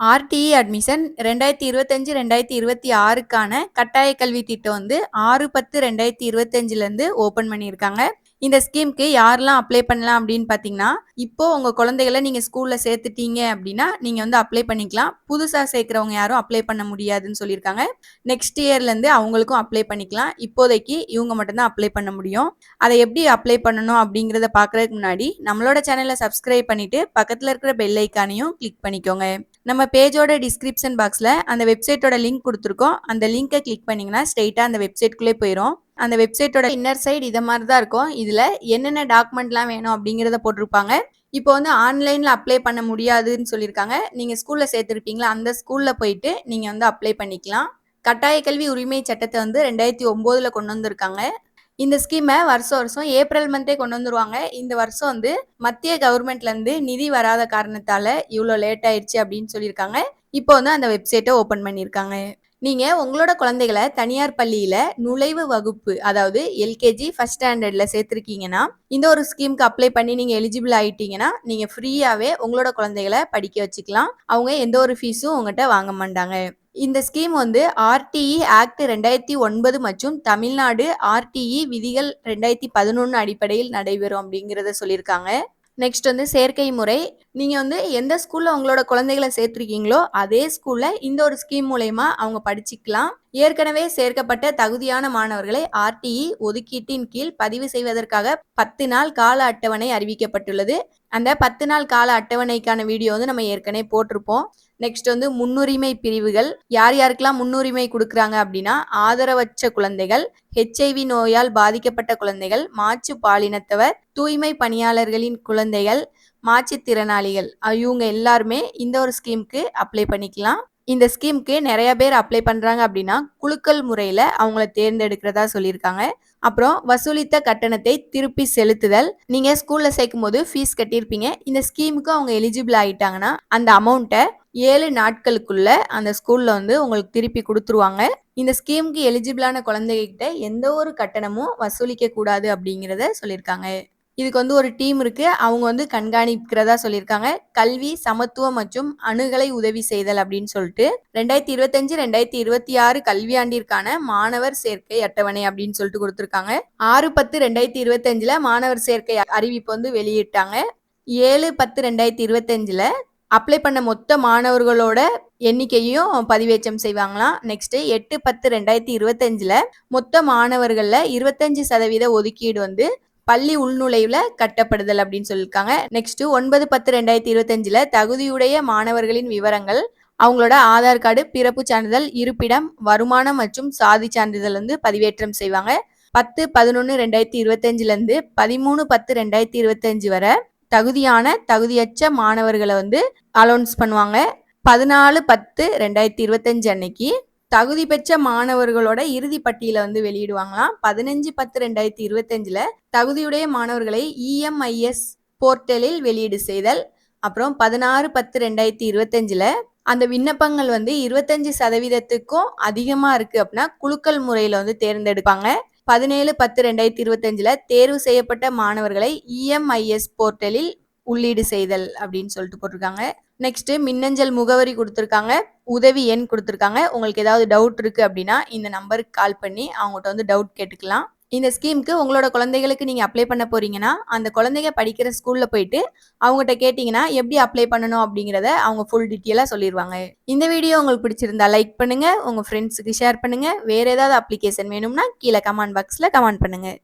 RTE admission ரெண்டாயிரத்தி இருபத்தஞ்சு ரெண்டாயிரத்தி இருபத்தி ஆறுக்கான கட்டாய கல்வி திட்டம் வந்து ஆறு பத்து ரெண்டாயிரத்தி இருபத்தஞ்சிலேருந்து ஓப்பன் பண்ணியிருக்காங்க. இந்த ஸ்கீமுக்கு யாரெல்லாம் அப்ளை பண்ணலாம் அப்படின்னு பார்த்தீங்கன்னா இப்போ உங்கள் குழந்தைகளை நீங்கள் ஸ்கூலில் சேர்த்துட்டீங்க அப்படின்னா நீங்கள் வந்து அப்ளை பண்ணிக்கலாம். புதுசாக சேர்க்குறவங்க யாரும் அப்ளை பண்ண முடியாதுன்னு சொல்லியிருக்காங்க. நெக்ஸ்ட் இயர்லேருந்து அவங்களுக்கும் அப்ளை பண்ணிக்கலாம். இப்போதைக்கு இவங்க மட்டும்தான் அப்ளை பண்ண முடியும். அதை எப்படி அப்ளை பண்ணணும் அப்படிங்கிறத பார்க்குறதுக்கு முன்னாடி நம்மளோட சேனலை சப்ஸ்கிரைப் பண்ணிவிட்டு பக்கத்தில் இருக்கிற பெல் ஐக்கானையும் கிளிக் பண்ணிக்கோங்க. நம்ம பேஜோட டிஸ்கிரிப்ஷன் பாக்ஸில் அந்த வெப்சைட்டோட லிங்க் கொடுத்துருக்கோம். அந்த லிங்கை கிளிக் பண்ணிங்கன்னா ஸ்ட்ரெயிட்டாக அந்த வெப்சைட்குள்ளே போயிடும் அந்த வெப்சைட்டோட இன்னர் சைடு இதை மாதிரி தான் இருக்கும். இதில் என்னென்ன டாக்குமெண்ட்லாம் வேணும் அப்படிங்கிறத போட்டிருப்பாங்க. இப்போ வந்து ஆன்லைனில் அப்ளை பண்ண முடியாதுன்னு சொல்லியிருக்காங்க. நீங்கள் ஸ்கூலில் சேர்த்துருப்பீங்களா? அந்த ஸ்கூலில் போயிட்டு நீங்கள் வந்து அப்ளை பண்ணிக்கலாம். கட்டாய கல்வி உரிமை சட்டத்தை வந்து ரெண்டாயிரத்தி ஒம்போதில் கொண்டு வந்திருக்காங்க. இந்த ஸ்கீமை வருஷம் வருஷம் ஏப்ரல் மந்தே கொண்டு வந்துருவாங்க. இந்த வருஷம் வந்து மத்திய கவர்மெண்ட்லேருந்து நிதி வராத காரணத்தால் இவ்வளோ லேட் ஆயிடுச்சு அப்படின்னு சொல்லியிருக்காங்க. இப்போ வந்து அந்த வெப்சைட்டை ஓப்பன் பண்ணியிருக்காங்க. நீங்கள் உங்களோட குழந்தைகளை தனியார் பள்ளியில் நுழைவு வகுப்பு அதாவது எல்கேஜி ஃபஸ்ட் ஸ்டாண்டர்டில் சேர்த்துருக்கீங்கன்னா இந்த ஒரு ஸ்கீமுக்கு அப்ளை பண்ணி நீங்கள் எலிஜிபிள் ஆகிட்டீங்கன்னா நீங்கள் ஃப்ரீயாகவே உங்களோட குழந்தைகளை படிக்க வச்சுக்கலாம். அவங்க எந்த ஒரு ஃபீஸும் உங்கள்கிட்ட வாங்க மாட்டாங்க. இந்த ஸ்கீம் வந்து ஆர்டிஇ ஆக்ட் ரெண்டாயிரத்தி ஒன்பது மற்றும் தமிழ்நாடு ஆர்டிஇ விதிகள் ரெண்டாயிரத்தி பதினொன்று அடிப்படையில் நடைபெறும் அப்படிங்கிறத சொல்லியிருக்காங்க. நெக்ஸ்ட் வந்து சேர்க்கை முறை. நீங்கள் வந்து எந்த ஸ்கூலில் உங்களோட குழந்தைகளை சேர்த்துருக்கீங்களோ அதே ஸ்கூலில் இந்த ஒரு ஸ்கீம் மூலயமா அவங்க படிச்சுக்கலாம். ஏற்கனவே சேர்க்கப்பட்ட தகுதியான மாணவர்களை ஆர்டிஇ ஒதுக்கீட்டின் கீழ் பதிவு செய்வதற்காக பத்து நாள் கால அட்டவணை அறிவிக்கப்பட்டுள்ளது. அந்த பத்து நாள் கால அட்டவணைக்கான வீடியோ வந்து நம்ம ஏற்கனவே போட்டிருப்போம். நெக்ஸ்ட் வந்து முன்னுரிமை பிரிவுகள். யார் யாருக்கெல்லாம் முன்னுரிமை கொடுக்குறாங்க அப்படின்னா ஆதரவற்ற குழந்தைகள் ஹெச்ஐவி நோயால் பாதிக்கப்பட்ட குழந்தைகள் மாற்று பாலினத்தவர் தூய்மை பணியாளர்களின் குழந்தைகள் மாற்றுத்திறனாளிகள் இவங்க எல்லாருமே இந்த ஒரு ஸ்கீமுக்கு அப்ளை பண்ணிக்கலாம். இந்த ஸ்கீமுக்கு நிறைய பேர் அப்ளை பண்ணுறாங்க அப்படின்னா குழுக்கள் முறையில் அவங்கள தேர்ந்தெடுக்கிறதா சொல்லியிருக்காங்க. அப்புறம் வசூலித்த கட்டணத்தை திருப்பி செலுத்துதல். நீங்கள் ஸ்கூலில் சேர்க்கும் போது ஃபீஸ் கட்டியிருப்பீங்க. இந்த ஸ்கீமுக்கு அவங்க எலிஜிபிள் ஆகிட்டாங்கன்னா அந்த அமௌண்ட்டை ஏழு நாட்களுக்குள்ள அந்த ஸ்கூலில் வந்து உங்களுக்கு திருப்பி கொடுத்துருவாங்க. இந்த ஸ்கீமுக்கு எலிஜிபிளான குழந்தைகிட்ட எந்த ஒரு கட்டணமும் வசூலிக்க கூடாது அப்படிங்கிறத சொல்லியிருக்காங்க. இதுக்கு வந்து ஒரு டீம் இருக்கு. அவங்க வந்து கண்காணிக்கிறதா சொல்லியிருக்காங்க. கல்வி சமத்துவம் மற்றும் அணுகலை உதவி செய்தல் அப்படின்னு சொல்லிட்டு ரெண்டாயிரத்தி இருபத்தஞ்சு ரெண்டாயிரத்தி இருபத்தி ஆறு கல்வியாண்டிற்கான மாணவர் சேர்க்கை அட்டவணை அப்படின்னு சொல்லிட்டு கொடுத்துருக்காங்க. ஆறு பத்து ரெண்டாயிரத்தி இருபத்தஞ்சுல மாணவர் சேர்க்கை அறிவிப்பு வந்து வெளியிட்டாங்க. ஏழு பத்து ரெண்டாயிரத்தி இருபத்தஞ்சுல அப்ளை பண்ண மொத்த மாணவர்களோட எண்ணிக்கையும் பதிவேற்றம் செய்வாங்களாம். நெக்ஸ்ட் எட்டு பத்து ரெண்டாயிரத்தி இருபத்தஞ்சுல மொத்த மாணவர்களில் இருபத்தஞ்சு சதவீத ஒதுக்கீடு வந்து பள்ளி உள்நுழைவுல கட்டப்படுதல் அப்படின்னு சொல்லியிருக்காங்க. நெக்ஸ்ட் ஒன்பது பத்து ரெண்டாயிரத்தி இருபத்தஞ்சுல தகுதியுடைய மாணவர்களின் விவரங்கள் அவங்களோட ஆதார் கார்டு பிறப்பு சான்றிதழ் இருப்பிடம் வருமானம் மற்றும் சாதி சான்றிதழ் வந்து பதிவேற்றம் செய்வாங்க. பத்து பதினொன்று ரெண்டாயிரத்தி இருபத்தஞ்சிலேருந்து பதிமூணு பத்து ரெண்டாயிரத்தி இருபத்தஞ்சு வரை தகுதியான தகுதியற்ற மாணவர்களை வந்து அலௌன்ஸ் பண்ணுவாங்க. பதினாலு பத்து ரெண்டாயிரத்தி இருபத்தஞ்சு அன்னைக்கு தகுதி பெற்ற மாணவர்களோட இறுதி பட்டியலை வந்து வெளியிடுவாங்களாம். பதினஞ்சு பத்து ரெண்டாயிரத்தி இருபத்தஞ்சில் தகுதியுடைய மாணவர்களை இஎம்ஐஎஸ் போர்ட்டலில் வெளியீடு செய்தல். அப்புறம் பதினாறு பத்து ரெண்டாயிரத்தி இருபத்தஞ்சில் அந்த விண்ணப்பங்கள் வந்து இருபத்தஞ்சு சதவீதத்துக்கும் அதிகமாக இருக்குது அப்படின்னா குழுக்கள் முறையில் வந்து தேர்ந்தெடுப்பாங்க. பதினேழு பத்து ரெண்டாயிரத்தி இருபத்தஞ்சில் தேர்வு செய்யப்பட்ட மாணவர்களை இஎம்ஐஎஸ் போர்ட்டலில் உள்ளீடு செய்தல் அப்படின்னு சொல்லிட்டு போட்டிருக்காங்க. நெக்ஸ்ட் மின்னஞ்சல் முகவரி கொடுத்துருக்காங்க. உதவி எண் கொடுத்துருக்காங்க. உங்களுக்கு ஏதாவது டவுட் இருக்குது அப்படின்னா இந்த நம்பருக்கு கால் பண்ணி அவங்ககிட்ட வந்து டவுட் கேட்டுக்கலாம். இந்த ஸ்கீமுக்கு உங்களோட குழந்தைகளுக்கு நீங்கள் அப்ளை பண்ண போறீங்கன்னா அந்த குழந்தைங்க படிக்கிற ஸ்கூலில் போயிட்டு அவங்ககிட்ட கேட்டிங்கன்னா எப்படி அப்ளை பண்ணணும் அப்படிங்கிறத அவங்க ஃபுல் டீட்டெயிலாக சொல்லிடுவாங்க இந்த வீடியோ உங்களுக்கு பிடிச்சிருந்தா லைக் பண்ணுங்கள் உங்கள் ஃப்ரெண்ட்ஸுக்கு ஷேர் பண்ணுங்கள் வேறு ஏதாவது அப்ளிகேஷன் வேணும்னா கீழே கமெண்ட் பாக்ஸில் கமெண்ட் பண்ணுங்கள்